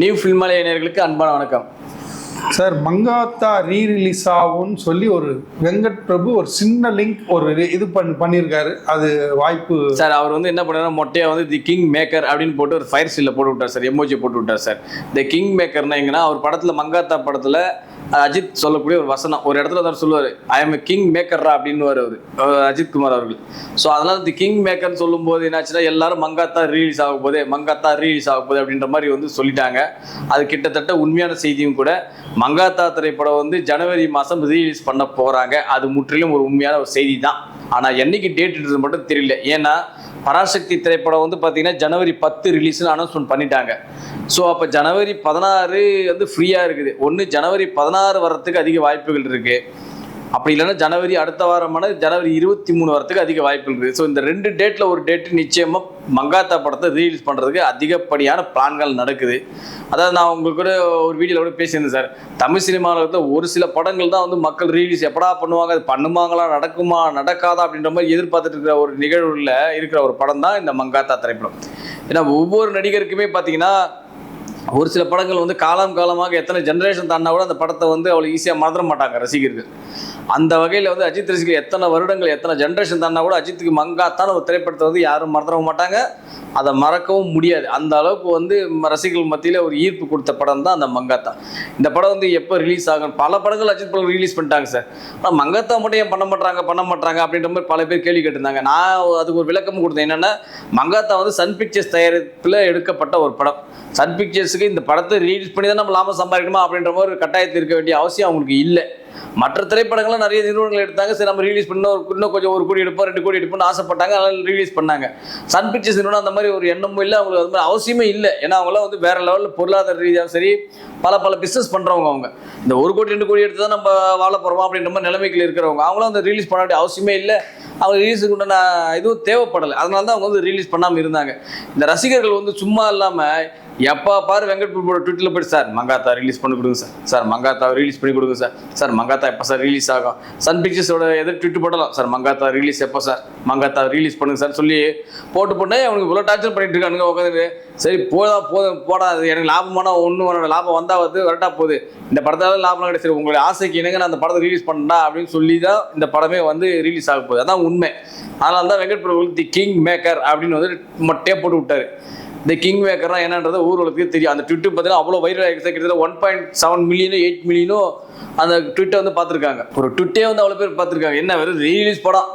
New ஃபில்மாலய நேயர்களுக்கு அன்பான வணக்கம். சார் மங்காத்தா ரீ ரிலீஸ் ஆகும்னு சொல்லி ஒரு வெங்கட் பிரபு ஒரு சின்ன லிங்க் ஒரு இது பண்ணி பண்ணியிருக்காரு. அது வாய்ப்பு சார் அவர் வந்து என்ன பண்ணாரு மொட்டையா வந்து தி கிங் மேக்கர் அப்படின்னு போட்டு ஒரு ஃபயர் ஸ்டில்ல போட்டு விட்டார் சார். எமோஜி போட்டு விட்டார் சார். தி கிங் மேக்கர்னா எங்கன்னா அவர் படத்துல மங்காத்தா படத்துல அஜித் சொல்லக்கூடிய ஒரு வசனம். ஒரு இடத்துல தான் சொல்லுவார் ஐ எம் கிங் மேக்கர்ரா அப்படின்னு அவர் அஜித் குமார் அவர்கள். ஸோ அதனால இந்த கிங் மேக்கர்னு சொல்லும்போது என்னாச்சுன்னா எல்லாரும் மங்காத்தா ரீலீஸ் ஆக போதே மங்காத்தா ரீலீஸ் ஆக போதே அப்படின்ற மாதிரி வந்து சொல்லிட்டாங்க. அது கிட்டத்தட்ட உண்மையான செய்தியும் கூட மங்காத்தா திரைப்படம் வந்து ஜனவரி மாதம் ரீலீஸ் பண்ண போறாங்க. அது முற்றிலும் ஒரு உண்மையான ஒரு செய்தி தான் ஆனால் என்னைக்கு டேட் மட்டும் தெரியல. ஏன்னா பராசக்தி திரைப்படம் வந்து பார்த்தீங்கன்னா ஜனவரி பத்து ரிலீஸ்னு அனௌன்ஸ்மெண்ட் பண்ணிட்டாங்க. ஸோ அப்போ ஜனவரி பதினாறு வந்து ஃப்ரீயாக இருக்குது. ஒன்று ஜனவரி பதினாறு வரத்துக்கு அதிக வாய்ப்புகள் இருக்குது அப்படி இல்லைன்னா ஜனவரி அடுத்த வாரமான ஜனவரி இருபத்தி மூணு வரத்துக்கு அதிக வாய்ப்புகள் இருக்குது ஸோ இந்த ரெண்டு டேட்டில் ஒரு டேட்டு நிச்சயமாக மங்காத்தா படத்தை ரீலீஸ் பண்ணுறதுக்கு அதிகப்படியான பிளான்கள் நடக்குது. அதாவது நான் உங்களுக்கு கூட ஒரு வீடியோவில் கூட பேசியிருந்தேன் சார். தமிழ் சினிமாவில் ஒரு சில படங்கள் தான் வந்து மக்கள் ரீலீஸ் எப்படா பண்ணுவாங்க அது பண்ணுவாங்களா நடக்குமா நடக்காதா அப்படின்ற மாதிரி எதிர்பார்த்துட்டு இருக்கிற ஒரு நிகழ்வில் இருக்கிற ஒரு படம் தான் இந்த மங்காத்தா திரைப்படம். ஏன்னா ஒவ்வொரு நடிகருக்குமே பார்த்தீங்கன்னா ஒரு சில படங்கள் வந்து காலம் காலமாக எத்தனை ஜென்ரேஷன் தாண்டா கூட அந்த படத்தை வந்து அவ்வளோ ஈஸியாக மறந்துட மாட்டாங்க ரசிகர்கள். அந்த வகையில் வந்து அஜித் ரசிகர்கள் எத்தனை வருடங்கள் எத்தனை ஜென்ரேஷன் தானா கூட அஜித்துக்கு மங்காத்தான ஒரு திரைப்படத்தை வந்து யாரும் மறந்துடவும் மாட்டாங்க. அதை மறக்கவும் முடியாது. அந்த அளவுக்கு வந்து ரசிகர்கள் மத்தியில் ஒரு ஈர்ப்பு கொடுத்த படம் தான் அந்த மங்காத்தா இந்த படம் வந்து எப்போ ரிலீஸ் ஆகும்? பல படங்கள் அஜித் படம் ரிலீஸ் பண்ணிட்டாங்க சார். ஆனால் மங்காத்தா மட்டும் ஏன் பண்ண மாட்டாங்க பண்ண மாட்டாங்க அப்படின்ற மாதிரி பல பேர் கேள்வி கேட்டிருந்தாங்க. நான் அதுக்கு ஒரு விளக்கம் கொடுத்தேன். என்னென்னா மங்காத்தா வந்து சன் பிக்சர்ஸ் தயாரிப்பில் எடுக்கப்பட்ட ஒரு படம். சன் பிக்சர்ஸுக்கு இந்த படத்தை ரிலீஸ் பண்ணி தான் நம்ம லாபம் சம்பாதிக்கணுமா அப்படின்ற மாதிரி ஒரு கட்டாயத்தில் இருக்க வேண்டிய அவசியம் அவங்களுக்கு இல்லை. மற்ற திரைப்படங்கள்லாம் நிறைய நிறுவனங்கள் எடுத்தாங்க. சரி நம்ம ரிலீஸ் பண்ண ஒரு இன்னும் கொஞ்சம் ஒரு கோடி எடுப்போம் ரெண்டு கோடி எடுப்போம்னு ஆசைப்பட்டாங்க. அதனால் ரிலீஸ் பண்ணாங்க. சன் பிக்சர்ஸ் நிறுவனம் அந்த மாதிரி ஒரு எண்ணமும் இல்லை. அவங்களுக்கு அது மாதிரி அவசியமே இல்லை. ஏன்னா அவங்களாம் வந்து வேற லெவலில் பொருளாதார ரீதியாகவும் சரி பல பல பிஸ்னஸ் பண்ணுறவங்க அவங்க. இந்த ஒரு கோடி ரெண்டு கோடி எடுத்து தான் நம்ம வாழ போகிறோம் அப்படின்ற மாதிரி நிலைமைகள் இருக்கிறவங்க. அவங்களும் அந்த ரிலீஸ் பண்ண வேண்டிய அவசியமே இல்லை. அவங்க ரிலீஸுக்கு உண்டான இதுவும் தேவைப்படலை. அதனால தான் அவங்க வந்து ரிலீஸ் பண்ணாமல் இருந்தாங்க. இந்த ரசிகர்கள் வந்து சும்மா இல்லாமல் எப்போ பாரு வெங்கட் பிரபுவோட ட்விட்டரில் போய் சார் மங்காத்தா ரிலீஸ் பண்ணி கொடுங்க சார். சார் மங்காத்தா ரிலீஸ் பண்ணி கொடுங்க சார். சார் மங்காத்தா எப்போ சார் ரிலீஸ் ஆகும்? சன் பிக்சர்ஸோட எது ட்விட்டு போடலாம்? சார் மங்காத்தா ரிலீஸ் எப்போ சார்? மங்காத்தா ரிலீஸ் பண்ணுங்க சார் சொல்லி போட்டு போட்டு அவனுக்கு இவ்வளோ டார்ச்சர் பண்ணிட்டு இருக்கானுங்க உட்காந்துட்டு சரி போதா போதும் போடாது எனக்கு லாபமான ஒன்று வரணும் லாபம் வந்தால் வந்து வரட்டா போகுது. இந்த படத்தால லாபம் கிடையாது. சரி உங்களுடைய ஆசைக்கு இணங்க நான் அந்த படத்தை ரிலீஸ் பண்ணா அப்படின்னு சொல்லி தான் இந்த படமே வந்து ரிலீஸ் ஆக போகுது. அதான் உண்மை. அதனால தான் Venkat Prabhu the king maker அப்படின்னு வந்து மொட்டையாக போட்டு விட்டாரு. இந்த கிங் மேக்கர்னா என்னன்றது ஊர்களுக்கு தெரியும். அந்த ட்விட்டர் பார்த்தீங்கன்னா அவ்வளோ வைரல் ஆகிடுச்சு கிட்டத்தட்ட ஒன் பாயிண்ட் செவன் மில்லியனோ எயிட் மில்லியனோ அந்த ட்விட்டை வந்து பார்த்துருக்காங்க. ஒரு ட்விட்டே வந்து அவ்வளோ பேர் பார்த்துருக்காங்க. என்ன வெறும் ரீலீஸ் படம்.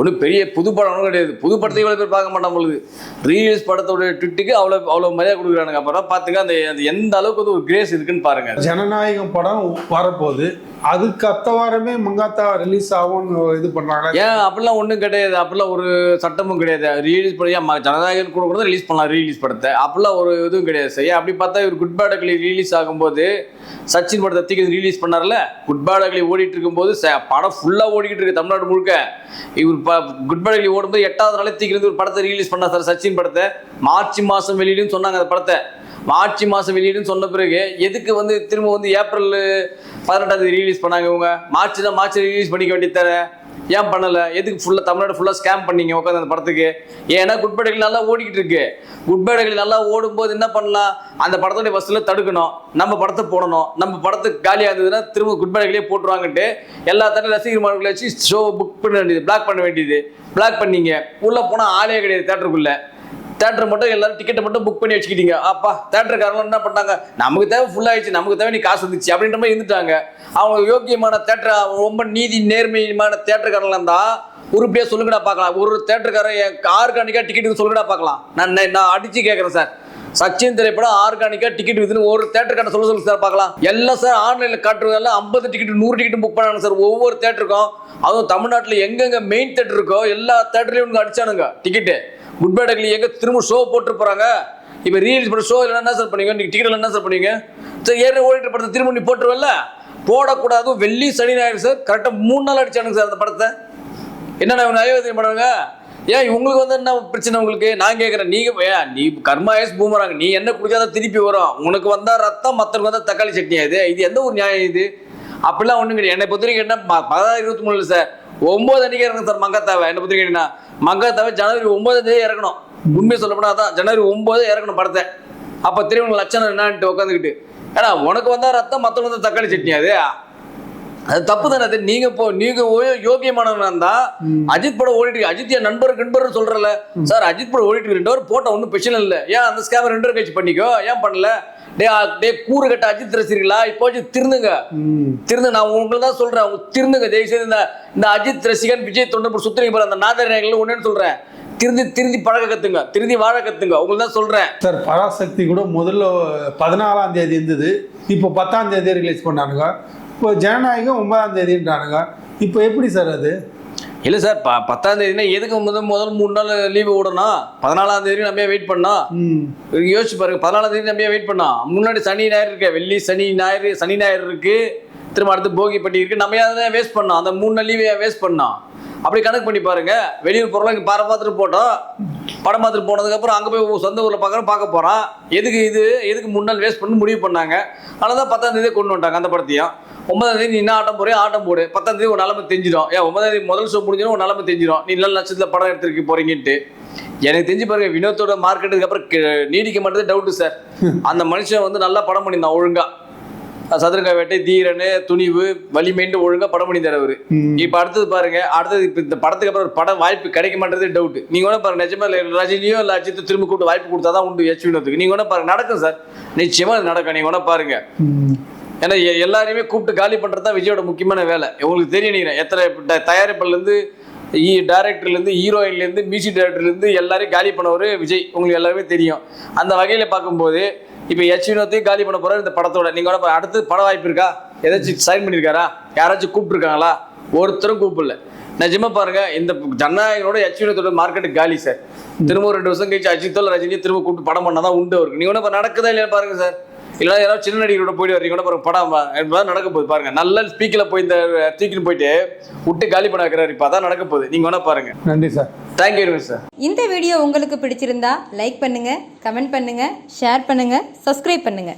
ஒன்றும் பெரிய புது படம் ஒன்றும் கிடையாது. புது படத்தை இவ்வளோ பேர் பார்க்க மாட்டாங்க பொழுது. ரீலீஸ் படத்தோட ட்விட்டுக்கு அவ்வளோ அவ்வளோ மரியாதை கொடுக்குறானுங்க. அப்புறம் பார்த்துக்க அந்த அந்த எந்த அளவுக்கு வந்து ஒரு கிரேஸ் இருக்குன்னு பாருங்க. ஜனநாயகம் படம் வரப்போகுது. அதுக்கு அத்த வாரமே மங்காத்தா ரிலீஸ் ஆகும்னு இது பண்றாங்க ஏன் அப்படிலாம் ஒன்றும் கிடையாது. அப்படிலாம் ஒரு சட்டமும் கிடையாது. ரிலீஸ் பண்ணி ஏன் ம- ஜனநாயகன் கூட கூட ரிலீஸ் பண்ணலாம் ரீலீஸ் படத்தை. அப்படிலாம் ஒரு இதுவும் கிடையாது. சரி அப்படி பார்த்தா இவர் குட் பேட் அக்லி ரிலீஸ் ஆகும்போது சச்சின் படத்தை தூக்கி ரிலீஸ் பண்ணார்ல? குட் பேட் அக்லி ஓடிட்டு இருக்கும்போது படம் ஃபுல்லாக ஓடிக்கிட்டு இருக்கு தமிழ்நாடு முழுக்க. இவர் குட் பை ஓடும்போது எட்டாவது நாளே தூக்கி ஒரு படத்தை ரிலீஸ் பண்ணா சார் சச்சின் படத்தை. மார்ச் மாதம் வெளியிடும் சொன்னாங்க அந்த படத்தை. மார்ச் மாதம் வெளியிடும் சொன்ன பிறகு எதுக்கு வந்து திரும்ப வந்து ஏப்ரல் பதினெட்டாம் தேதி ரிலீஸ் பண்ணாங்க இவங்க? மார்ச் தான் மார்ச் ரிலீஸ் பண்ணிக்க வேண்டியது ஏன் பண்ணலை? எதுக்கு ஃபுல்லாக தமிழ்நாடு ஃபுல்லாக ஸ்கேம் பண்ணீங்க உட்காந்து அந்த படத்துக்கு? ஏன்னா குட் பேடுகள் நல்லா ஓடிக்கிட்டு இருக்கு? குட் பேடுகள் நல்லா ஓடும்போது என்ன பண்ணலாம்? அந்த படத்துடைய பஸ்ஸில் தடுக்கணும். நம்ம படத்தை போடணும். நம்ம படத்துக்கு காலியாக இருந்ததுன்னா திரும்ப குட் பேடுகளே போட்டுருவாங்கன்ட்டு எல்லா தடவை ரசிகர்மார்களை வச்சு ஷோ புக் பண்ண வேண்டியது பிளாக் பண்ண வேண்டியது. பிளாக் பண்ணீங்க. உள்ளே போனால் ஆளே கிடையாது தேட்டருக்குள்ளே தேட்டர் மட்டும் எல்லாரும் டிக்கெட்டை மட்டும் புக் பண்ணி வச்சுக்கிட்டீங்க. அப்பா தேட்டருக்காரங்க என்ன பண்ணாங்க? நமக்கு தேவை ஃபுல் ஆயிடுச்சு நமக்கு தேவை நீ காசு வந்துச்சு அப்படின்ற மாதிரி இருந்துட்டாங்க. அவங்க யோக்கியமான தேட்டர் ரொம்ப நீதி நேர்மையான தேட்டருக்காரங்களா இருந்தா உருப்படியா சொல்லுங்கடா பார்க்கலாம். ஒரு தேட்டருக்காரன் என் ஆர்கானிக்கா டிக்கெட்டுக்கு சொல்லுங்கடா பார்க்கலாம். நான் நான் அடிச்சு கேட்குறேன் சார். சச்சின் திரைப்படம் ஆர்கானிக்கா டிக்கெட் வித்துன்னு ஒரு தேட்டருக்கான சொல்ல சொல்லுங்க சார் பார்க்கலாம். எல்லாம் சார் ஆன்லைனில் காட்டுறதெல்லாம் ஐம்பது டிக்கெட் நூறு டிக்கெட் புக் பண்ணாங்க சார் ஒவ்வொரு தேட்டருக்கும் அதுவும் தமிழ்நாட்டில் எங்கெங்க மெயின் தேட்டர் இருக்கோ எல்லா தேட்டர்லையும் அடிச்சானுங்க டிக்கெட்டு குட் பை டக்லி எங்க திரும்ப ஷோ போட்டு போகிறாங்க இப்போ ரீல்ஸ் பண்ண ஷோ இல்லை என்ன சார் பண்ணுவீங்க நீங்கள் டிக்கெட் என்ன சார் பண்ணுவீங்க சரி ஏற்கனவே ஓடிட்டு படத்தை திரும்ப நீ போட்டுருவல்ல? போடக்கூடாது. வெள்ளி சனி ஞாயிறு சார் கரெக்டாக மூணு நாள் அடிச்சானுங்க சார் அந்த படத்தை. என்னென்ன இவங்க பண்ணுவாங்க ஏன் உங்களுக்கு வந்து என்ன பிரச்சனை உங்களுக்கு? நான் கேட்குறேன் நீங்கள் ஏன் நீ கர்மாயஸ் பூமராங்க நீ என்ன குடிச்சாதான் திருப்பி வரும். உனக்கு வந்தா ரத்தம் மற்றவங்க வந்தால் தக்காளி சட்னி இது? இது எந்த ஒரு நியாயம் இது? அப்படிலாம் ஒன்றும் கிடையாது. என்னை பொறுத்த வரைக்கும் என்ன பதினாறு இருபத்தி மூணு சார் ஒன்பது அன்னைக்கு இறங்கணும் சார் மங்காத்தாவை. என்னை பற்றி கேட்டீங்கன்னா மங்காத்தாவை ஜனவரி ஒன்பதாம் தேதி இறக்கணும். உண்மையை சொல்லப்போனா தான் ஜனவரி ஒன்பது இறக்கணும் படத்தை. அப்போ திரும்ப லட்சணம் என்னன்ட்டு உட்காந்துக்கிட்டு ஏன்னா உனக்கு வந்தால் ரத்தம் மற்றவங்க வந்து தக்காளி சட்னி அது? அது தப்பு தானே அது நீங்க போ நீங்க யோகியமானவனா இருந்தா அஜித் படம் ஓடிட்டு இருக்கு. அஜித் என் நண்பர் நண்பர் சொல்றல. சார் அஜித் படம் ஓடிட்டு ரெண்டு பேரும் போட்ட ஒன்றும் பிரச்சனை இல்லை. ஏன் அந்த ஸ்கேம் ரெண்டு பேரும் பண்ணிக்கோ? ஏன் பண்ணல? டே டே கூறு கட்ட அஜித் ரசிகர்களா? இப்போ திருந்துங்க. ம். திருந்து நான் உங்களுக்கு தான் சொல்றேன். அவங்க திருந்துங்க. தயவு செய்து இந்த இந்த அஜித் ரசிகன் விஜய் தொண்டர் சுத்துறீங்க பாரு. அந்த நாதரங்கள் ஒண்ணுன்னு சொல்றேன். திருந்தி திருந்தி பழக கத்துங்க. திருந்தி வாழ கத்துங்க. உங்களுக்கு தான் சொல்றேன். சார் பராசக்தி கூட முதல்ல பதினாலாம் தேதி இருந்தது. இப்போ பத்தாம் தேதி ரிலீஸ் பண்ணானுங்க. இப்போ ஜனநாயகம் ஒன்பதாம் தேதின்றானுங்க. இப்போ எப்படி சார் அது? இல்ல சார் ப பத்தாம் தேதினா எதுக்கு முதல் முதல் மூணு நாள் லீவு விடணும்? பதினாலாம் தேதி நம்ம வெயிட் பண்ணோம் ம். யோசிச்சு பாருங்க பதினாலாம் தேதி நம்ம வெயிட் பண்ணோம் முன்னாடி சனி ஞாயிறு இருக்கு வெள்ளி சனி ஞாயிறு சனி ஞாயிறு இருக்கு. திரும்ப அடுத்து போகி பட்டி இருக்கு. நம்ம ஏன் வேஸ்ட் பண்ணோம் அந்த மூணு நாள் லீவை வேஸ்ட் பண்ணோம் அப்படி கணக்கு பண்ணி பாருங்க. வெளியூர் போகிறோம் இங்கே பாரம் பார்த்துட்டு போட்டோம். படம் பார்த்துட்டு போனதுக்கப்புறம் அங்கே போய் சொந்த ஊரில் பார்க்குறோம் பார்க்க போகிறோம் எதுக்கு இது? எதுக்கு மூணு நாள் வேஸ்ட் பண்ணி? முடிவு பண்ணாங்க. அதனால தான் பத்தாம் தேதி கொண்டு வந்துட்டாங்க அந்த படத்தையும். ஒன்பதாம் தேதி நீ என்ன ஆட்டம் போறியோ ஆட்டம் போடு. பத்தாம் தேதி ஒரு நிலமை தெரிஞ்சிடும். ஏன் ஒன்பதாம் தேதி முதல் ஷோ முடிஞ்சிடும் ஒரு நிலமை தெரிஞ்சிடும் நீ நல்ல லட்சத்தில் படம் எடுத்துருக்கு போறீங்கன்ட்டு. எனக்கு தெரிஞ்சு பாருங்க வினோத்தோட மார்க்கெட்டுக்கு அப்புறம் நீடிக்க மாட்டேது டவுட்டு சார் அந்த மனுஷன் வந்து நல்லா படம் பண்ணியிருந்தான் ஒழுங்கா. சதுரங்க வேட்டை தீரனு துணிவு வலிமைன்ட்டு ஒழுங்கா படம் பண்ணியிருந்தார் அவரு. ம். இப்ப அடுத்தது பாருங்க அடுத்தது இப்ப இந்த படத்துக்கு அப்புறம் ஒரு படம் வாய்ப்பு கிடைக்க மாட்டேது டவுட் நீங்க வேணா பாருங்க நிஜமா ரஜினியோ இல்ல அஜித் திரும்ப கூப்பிட்டு வாய்ப்பு கொடுத்தாதான் உண்டு எச் வினோத்துக்கு. நீங்க வேணா பாருங்க நடக்கும் சார் நிச்சயமா நடக்கும். நீங்க வேணா பாருங்க. ஏன்னா எல்லாரையுமே கூப்பிட்டு காலி பண்ணுறது தான் விஜயோட முக்கியமான வேலை. உங்களுக்கு தெரியும் நீங்கள் எத்தனை தயாரிப்புலேருந்து தயாரிப்புல இருந்து டைரக்டர்ல மியூசிக் டேரக்டர்லேருந்து எல்லாரையும் காலி பண்ணவர் விஜய். உங்களுக்கு எல்லாருமே தெரியும். அந்த வகையில் பார்க்கும்போது இப்போ எச் வினோத்தையும் காலி பண்ண போகிறார் இந்த படத்தோட. நீங்கள் கூட அடுத்து பட வாய்ப்பு இருக்கா? ஏதாச்சும் சைன் பண்ணியிருக்காரா யாராச்சும் கூப்பிட்டுருக்காங்களா? ஒருத்தரும் கூப்பிடல. நிஜமா பாருங்க இந்த ஜனநாயகனோட எச் வினோத்தோட மார்க்கெட்டு காலி சார் திரும்ப ஒரு ரெண்டு வருஷம் கழிச்சு அஜித்தோல் ரஜினியை திரும்ப கூப்பிட்டு படம் பண்ணாதான் உண்டு அவருக்கு. நீங்கள் இப்போ நடக்குதா இல்லையா பாருங்க சார் இல்லைன்னா யாராவது சின்ன நடிகரோட போயிட்டு வரீங்க கூட பாருங்க படம் இப்பதான் நடக்க போகுது. பாருங்க நல்ல ஸ்பீக்கில் போய் இந்த தூக்கிட்டு போயிட்டு விட்டு காலி பண்ண வைக்கிறாரு இப்போ அதான் நடக்க போகுது. நீங்க வேணா பாருங்க. நன்றி sir thank you very much sir இந்த வீடியோ உங்களுக்கு பிடிச்சிருந்தா லைக் பண்ணுங்க கமெண்ட் பண்ணுங்க ஷேர் பண்ணுங்க சப்ஸ்கிரைப் பண்ணுங்க.